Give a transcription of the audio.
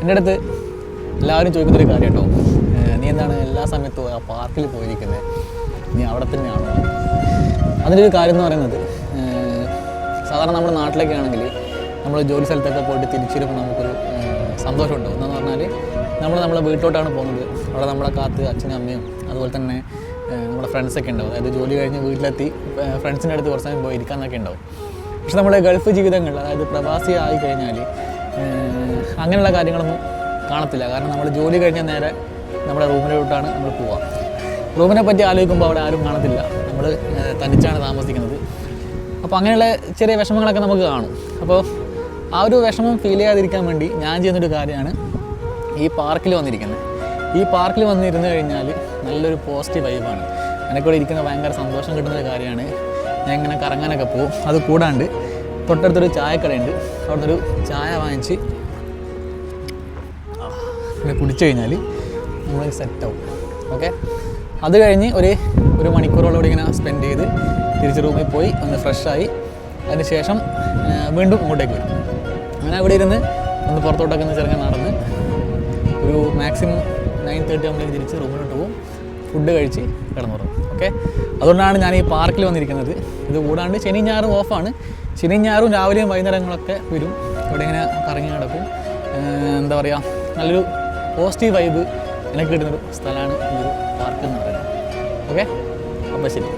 എന്റെ അടുത്ത് എല്ലാവരും ചോദിക്കുന്നൊരു കാര്യം കേട്ടോ നീ എന്താണ് എല്ലാ സമയത്തും ആ പാർക്കിൽ പോയിരിക്കുന്നത് നീ അവിടെ തന്നെയാണോ? അതിന്റെ ഒരു കാര്യം എന്ന് പറയുന്നത് സാധാരണ നമ്മുടെ നാട്ടിലൊക്കെ ആണെങ്കിൽ നമ്മൾ ജോലി സ്ഥലത്തൊക്കെ പോയിട്ട് തിരിച്ചു വരുമ്പോൾ നമുക്കൊരു സന്തോഷമുണ്ട്. എന്ന് പറഞ്ഞാൽ നമ്മൾ നമ്മളെ വീട്ടിലോട്ടാണ് പോകുന്നത്. അവിടെ നമ്മളെ കാത്ത് അച്ഛനും അമ്മയും അതുപോലെ തന്നെ നമ്മുടെ ഫ്രണ്ട്സൊക്കെ ഉണ്ടാവും. അതായത് ജോലി കഴിഞ്ഞ് വീട്ടിലെത്തി ഫ്രണ്ട്സിന്റെ അടുത്ത് കുറച്ച് സമയം പോയി ഇരിക്കാനൊക്കെ ഉണ്ടാവും. പക്ഷെ നമ്മുടെ ഗൾഫ് ജീവിതങ്ങൾ അതായത് പ്രവാസി ആയി കഴിഞ്ഞാൽ അങ്ങനെയുള്ള കാര്യങ്ങളൊന്നും കാണത്തില്ല. കാരണം നമ്മൾ ജോലി കഴിഞ്ഞ നേരെ നമ്മുടെ റൂമിലോട്ടാണ് നമ്മൾ പോവുക റൂമിനെ പറ്റി ആലോചിക്കുമ്പോൾ അവിടെ ആരും കാണത്തില്ല. നമ്മൾ തനിച്ചാണ് താമസിക്കുന്നത്. അപ്പോൾ അങ്ങനെയുള്ള ചെറിയ വിഷമങ്ങളൊക്കെ നമുക്ക് കാണും. അപ്പോൾ ആ ഒരു വിഷമം ഫീൽ ചെയ്യാതിരിക്കാൻ വേണ്ടി ഞാൻ ചെയ്യുന്നൊരു കാര്യമാണ് ഈ പാർക്കിൽ വന്നിരിക്കുന്നത് ഈ പാർക്കിൽ വന്നിരുന്നു കഴിഞ്ഞാൽ നല്ലൊരു പോസിറ്റീവ് വൈബാണ് എനിക്കിവിടെ ഇരിക്കുന്ന ഭയങ്കര സന്തോഷം കിട്ടുന്ന ഒരു കാര്യമാണ്. ഞാൻ ഇങ്ങനെ കറങ്ങാനൊക്കെ പോകും അത് കൂടാണ്ട് തൊട്ടടുത്തൊരു ചായക്കടയുണ്ട്. അവിടെ ഒരു ചായ വാങ്ങിച്ച് പിന്നെ കുടിച്ചു കഴിഞ്ഞാൽ നമ്മൾ സെറ്റാവും ഓക്കെ അത് കഴിഞ്ഞ് ഒരു ഒരു മണിക്കൂറോളം ഇവിടെ ഇങ്ങനെ സ്പെൻഡ് ചെയ്ത് തിരിച്ച് റൂമിൽ പോയി ഒന്ന് ഫ്രഷായി അതിന് ശേഷം വീണ്ടും ഇങ്ങോട്ടേക്ക് വരും. അങ്ങനെ അവിടെ ഇരുന്ന് ഒന്ന് പുറത്തോട്ടൊക്കെ ഒന്ന് ചെറുങ്ങനെ നടന്ന് ഒരു മാക്സിമം നയൻ തേർട്ടി ആകുമ്പോഴേക്ക് തിരിച്ച് റൂമിലോട്ട് പോകും ഫുഡ് കഴിച്ച് കിടന്നുറങ്ങും ഓക്കെ അതുകൊണ്ടാണ് ഞാൻ ഈ പാർക്കിൽ വന്നിരിക്കുന്നത്. ഇത് കൂടാണ്ട് ശനി ഞായറും ഓഫാണ് ശനി ഞായറും രാവിലെയും വൈകുന്നേരങ്ങളൊക്കെ വരും. ഇവിടെ ഇങ്ങനെ കറങ്ങി നടക്കും. എന്താ പറയുക നല്ലൊരു പോസിറ്റീവ് വൈബ് എനിക്ക് കിട്ടുന്നൊരു സ്ഥലമാണ് ഈ ഒരു പാർക്ക് എന്ന് പറയുന്നത്. ഓക്കെ അപ്പോൾ ശരി.